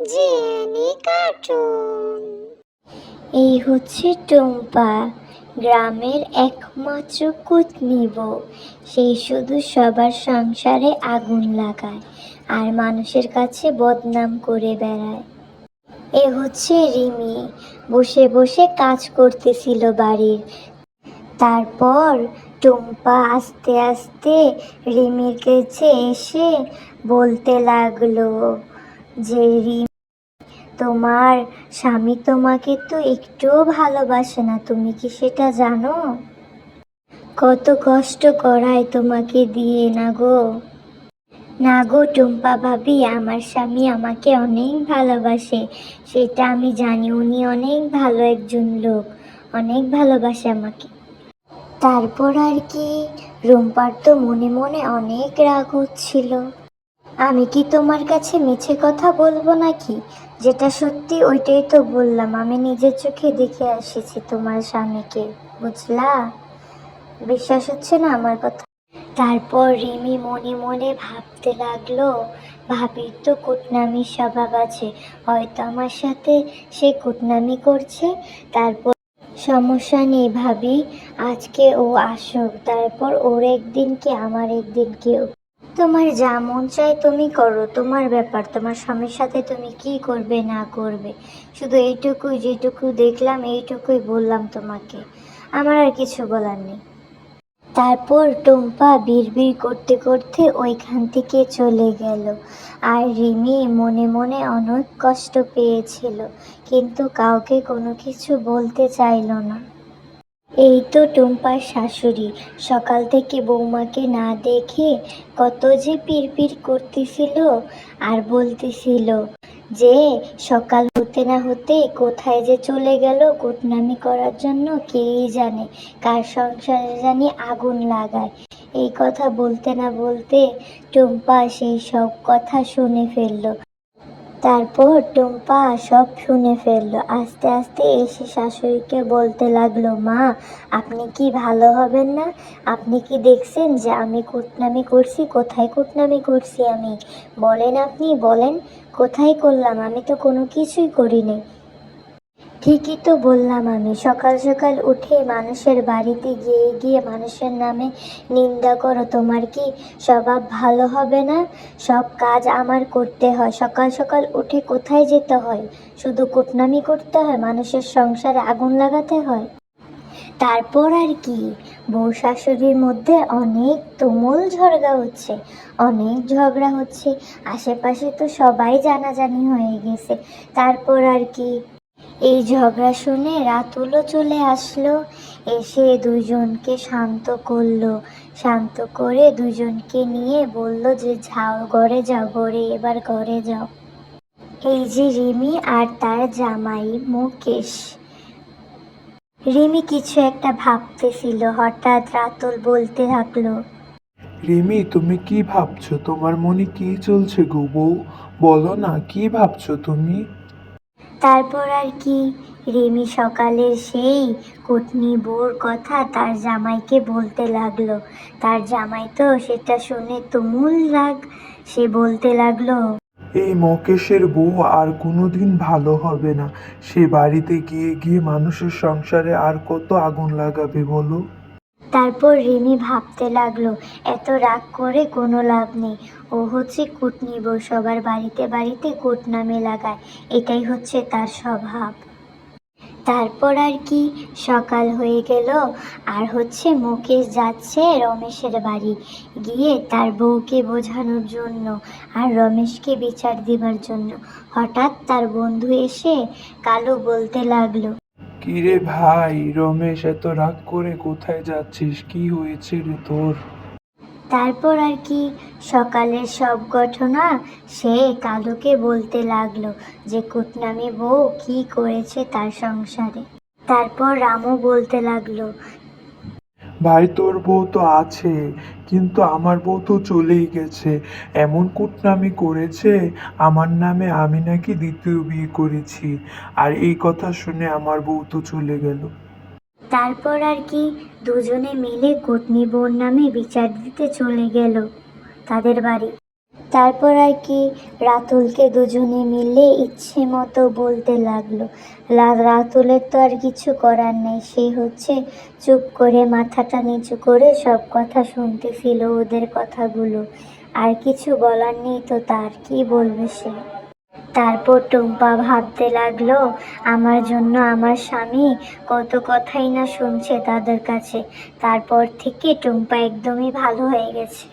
Jenny cartoon এই হচ্ছে টুম্পা, গ্রামের একমাত্র কুটনি বউ। সেই শুধু সবার সংসারে আগুন লাগায় আর মানুষের কাছে বদনাম করে বেড়ায়। এ হচ্ছে রিমি, বসে বসে কাজ করতেছিল বাড়ির। তারপর টুম্পা আস্তে আস্তে রিমির কাছে এসে বলতে লাগল যে রিম তোমার স্বামী তোমাকে তো একটুও ভালোবাসে না, তুমি কি সেটা জানো? কত কষ্ট করায় তোমাকে দিয়ে, না গো। না গো টুম্পা ভাবি, আমার স্বামী আমাকে অনেক ভালোবাসে, সেটা আমি জানি, উনি অনেক ভালো একজন লোক, অনেক ভালোবাসে আমাকে। তারপর আর কি, রুম্পার তো মনে মনে অনেক রাগ হচ্ছিল। আমি কি তোমার কাছে মিছে কথা বলব নাকি? যেটা সত্যি ওইটাই তো বললাম। আমি নিজের চোখে দেখে এসেছি তোমার স্বামীকে, বুঝলা? বিশ্বাস হচ্ছে না আমার কথা? তারপর রিমি মনে মনে ভাবতে লাগল, ভাবির তো কুটনামির স্বভাব আছে। হয়তো আমার সাথে সে কুটনামি করছে, তারপর সমস্যা নেই ভাবি। আজকে ও আসুক, তারপর ওর একদিন কি আমার একদিন কি তোমার যা মন চায় তুমি করো, তোমার ব্যাপার, তোমার স্বামীর সাথে তুমি কি করবে, না করবে? শুধু এইটুকুই যেটুকু দেখলাম, এইটুকুই বললাম তোমাকে। আমার আর কিছু বলার নেই। তারপর টুম্পা বিড়বিড় করতে করতে ওইখান থেকে চলে গেল। আর রিমি মনে মনে অনেক কষ্ট পেয়েছিল, কিন্তু কাউকে কোনো কিছু বলতে চাইলো না। এই তো টুম্পার শাশুড়ি। সকাল থেকে বৌমাকে না দেখে কত যে পিড়পিড় করতেছিল আর বলতেছিল যে, সকাল হতে না হতে কোথায় যে চলে গেল কুটনামি করার জন্য কেই জানে, কার সংসারে জানি আগুন লাগায়। এই কথা বলতে না বলতে টুম্পা সেই সব কথা শুনে ফেলল। তারপর টুম্পা সব শুনে ফেলল। আস্তে আস্তে এসে শাশুড়িকে বলতে লাগল, মা, আপনি কি ভালো হবেন না? আপনি কি দেখছেন যে আমি কুটনামি করছি? কোথায় কুটনামি করছি আমি? বলেন আপনি, বলেন, কোথায় করলাম? আমি তো কোনো কিছুই করিনি। ঠিকই তো বললাম আমি। সকাল সকাল উঠে মানুষের বাড়িতে গিয়ে গিয়ে মানুষের নামে নিন্দা করো। তোমার কি স্বভাব ভালো হবে না? সব কাজ আমার করতে হয়। সকাল সকাল উঠে কোথায় যেতে হয়? শুধু কুটনামি করতে হয়? মানুষের সংসারে আগুন লাগাতে হয়? তারপর আর কি? বউ শাশুড়ির মধ্যে অনেক তুমুল ঝগড়া হচ্ছে, অনেক ঝগড়া হচ্ছে। আশেপাশে তো সবাই জানাজানি হয়ে গেছে। তারপর আর কি? এই ঝগড়া শুনে রাতুলও চলে আসলো। এসে দুজনকে শান্ত করল। শান্ত করে দুজনকে নিয়ে বলল যে, যাও, ঘরে যাও, ঘরে, এবার ঘরে যাও। এই যে রিমি আর তার জামাই মুকেশ। রিমি কিছু একটা ভাবতেছিল। হঠাৎ রাতুল বলতে থাকল, রিমি, তুমি কি ভাবছ? তোমার মনে কি চলছে গো বউ? বলো না, কি ভাবছ তুমি? তারপর আর কি? রেমি সকালের সেই কুটনি বউর কথা তার জামাইকে বলতে লাগল। তার জামাই তো সেটা শুনে তুমুল রাগ, সে বলতে লাগল, এই মকেশের বউ আর কোনোদিন ভালো হবে না। সে বাড়িতে গিয়ে গিয়ে মানুষের সংসারে আর কত আগুন লাগাবে বলো? তারপর রিমি ভাবতে লাগল, এত রাগ করে কোনো লাভ নেই। ও হচ্ছে কুটনি বউ, সবার বাড়িতে বাড়িতে কুটনামে লাগায়। এটাই হচ্ছে তার স্বভাব। তারপর আর কি সকাল হয়ে গেল, আর হচ্ছে মুকেশ যাচ্ছে রমেশের বাড়ি গিয়ে তার বউকে বোঝানোর জন্য আর রমেশকে বিচার দিবার জন্য। হঠাৎ তার বন্ধু এসে কালো বলতে লাগল কিরে ভাই, রমেশ, এত রাগ করে কোথায় যাচ্ছিস? কি হয়েছে রে তোর? তারপর আর কি, সকালের সব ঘটনা সে কালুকে বলতে লাগল যে, কুটনামি বউ কি করেছে তার সংসারে? তারপর রামু বলতে লাগল ভাই, তোর বউ তো আছে, কিন্তু আমার বউ তো চলেই গেছে। এমন কুটনামি করেছে, আমার নামে আমি নাকি দ্বিতীয় বিয়ে করেছি। আর এই কথা শুনে আমার বউ তো চলে গেল। তারপর আর কি, দুজনে মিলে কুটনি বোন নামে বিচার দিতে চলে গেল তাদের বাড়ি। তারপর আর কি রাতুলকে দুজনে মিলে ইচ্ছে মতো বলতে লাগল। রাতুলের তো আর কিছু করার নেই, সে হচ্ছে চুপ করে মাথাটা নিচু করে সব কথা শুনতে শুনতেছিল ওদের কথাগুলো। আর কিছু বলার নেই তো তার, কি বলবে সে? তারপর টুম্পা ভাবতে লাগল, আমার জন্য আমার স্বামী কত কথাই না শুনছে তাদের কাছে। তারপর থেকে টুম্পা একদমই ভালো হয়ে গেছে।